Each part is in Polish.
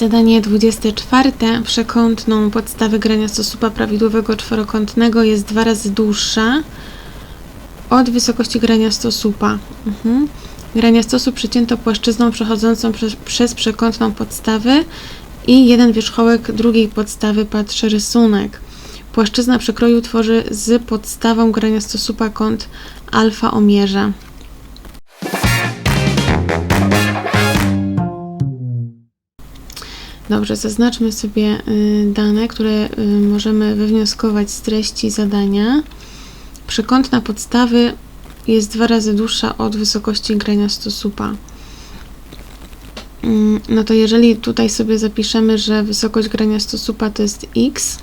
Zadanie 24. Przekątną podstawę grania stosupa prawidłowego czworokątnego jest dwa razy dłuższa od wysokości grania stosupa. Mhm. Grania stosu przecięto płaszczyzną przechodzącą przez, przez przekątną podstawę i jeden wierzchołek drugiej podstawy patrzy rysunek. Płaszczyzna przekroju tworzy z podstawą grania stosupa kąt alfa omierza. Dobrze, zaznaczmy sobie y, dane, które y, możemy wywnioskować z treści zadania. Przekątna podstawy jest dwa razy dłuższa od wysokości grania stosupa. Mm, No to jeżeli tutaj sobie zapiszemy, że wysokość grania stosupa to jest x,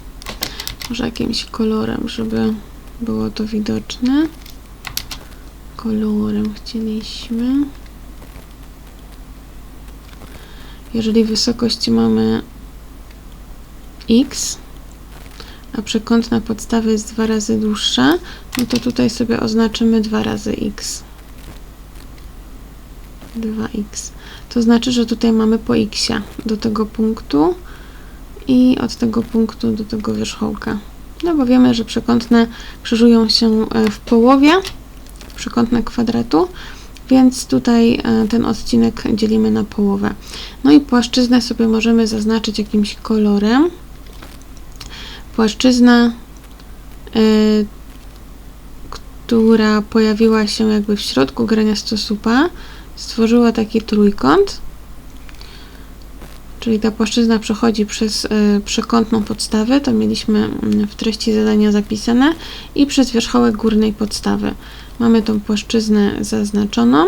może jakimś kolorem, żeby było to widoczne. Kolorem chcieliśmy. Jeżeli wysokość mamy x, a przekątna podstawy jest dwa razy dłuższa, no to tutaj sobie oznaczymy 2 razy x. 2x. To znaczy, że tutaj mamy po x do tego punktu i od tego punktu do tego wierzchołka. No bo wiemy, że przekątne krzyżują się e, w połowie, przekątne kwadratu, więc tutaj e, ten odcinek dzielimy na połowę. No i płaszczyznę sobie możemy zaznaczyć jakimś kolorem. Płaszczyzna, y, która pojawiła się jakby w środku grania stosupa, stworzyła taki trójkąt. Czyli ta płaszczyzna przechodzi przez y, przekątną podstawę, to mieliśmy mm, w treści zadania zapisane, i przez wierzchołek górnej podstawy. Mamy tą płaszczyznę zaznaczoną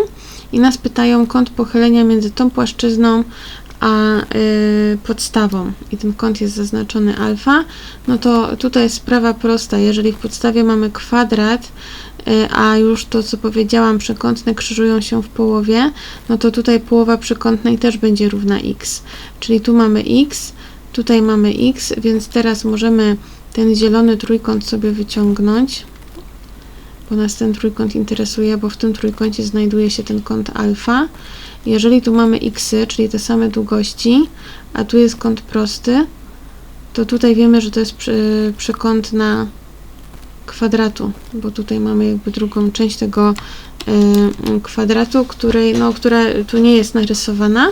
i nas pytają kąt pochylenia między tą płaszczyzną a y, podstawą i ten kąt jest zaznaczony alfa, no to tutaj jest sprawa prosta. Jeżeli w podstawie mamy kwadrat, a już to co powiedziałam, przekątne krzyżują się w połowie, no to tutaj połowa przekątnej też będzie równa x. Czyli tu mamy x, tutaj mamy x, więc teraz możemy ten zielony trójkąt sobie wyciągnąć bo nas ten trójkąt interesuje, bo w tym trójkącie znajduje się ten kąt alfa. Jeżeli tu mamy x, czyli te same długości, a tu jest kąt prosty, to tutaj wiemy, że to jest przy, przekątna kwadratu, bo tutaj mamy jakby drugą część tego y, kwadratu, której, no, która tu nie jest narysowana.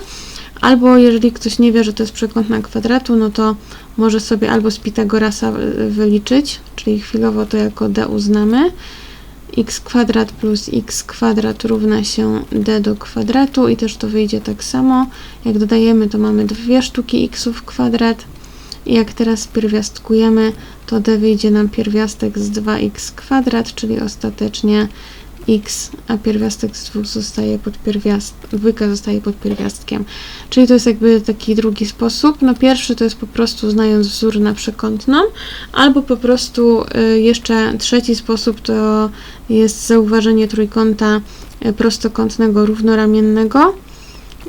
Albo jeżeli ktoś nie wie, że to jest przekątna kwadratu, no to może sobie albo z Pitagorasa y, wyliczyć, czyli chwilowo to jako d uznamy, x kwadrat plus x kwadrat równa się d do kwadratu i też to wyjdzie tak samo. Jak dodajemy, to mamy dwie sztuki xów kwadrat i jak teraz pierwiastkujemy, to d wyjdzie nam pierwiastek z 2x kwadrat, czyli ostatecznie x, a pierwiastek z 2 zostaje pod pierwiast... dwójka zostaje pod pierwiastkiem. Czyli to jest jakby taki drugi sposób. No pierwszy to jest po prostu znając wzór na przekątną, albo po prostu y, jeszcze trzeci sposób to jest zauważenie trójkąta y, prostokątnego równoramiennego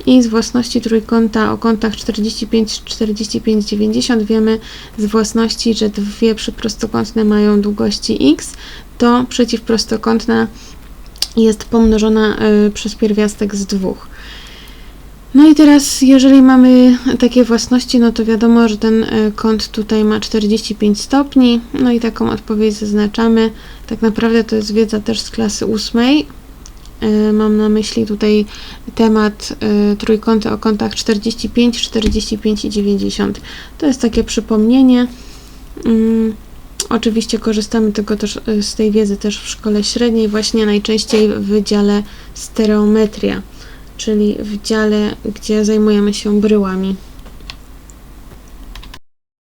i z własności trójkąta o kątach 45, 45, 90 wiemy z własności, że dwie przyprostokątne mają długości x, to przeciwprostokątna jest pomnożona y, przez pierwiastek z dwóch. No i teraz, jeżeli mamy takie własności, no to wiadomo, że ten y, kąt tutaj ma 45 stopni, no i taką odpowiedź zaznaczamy. Tak naprawdę to jest wiedza też z klasy ósmej. Y, Mam na myśli tutaj temat y, trójkąty o kątach 45, 45 i 90. To jest takie przypomnienie. Mm, Oczywiście korzystamy tego też, y, z tej wiedzy też w szkole średniej, właśnie najczęściej w wydziale stereometria, czyli w dziale, gdzie zajmujemy się bryłami.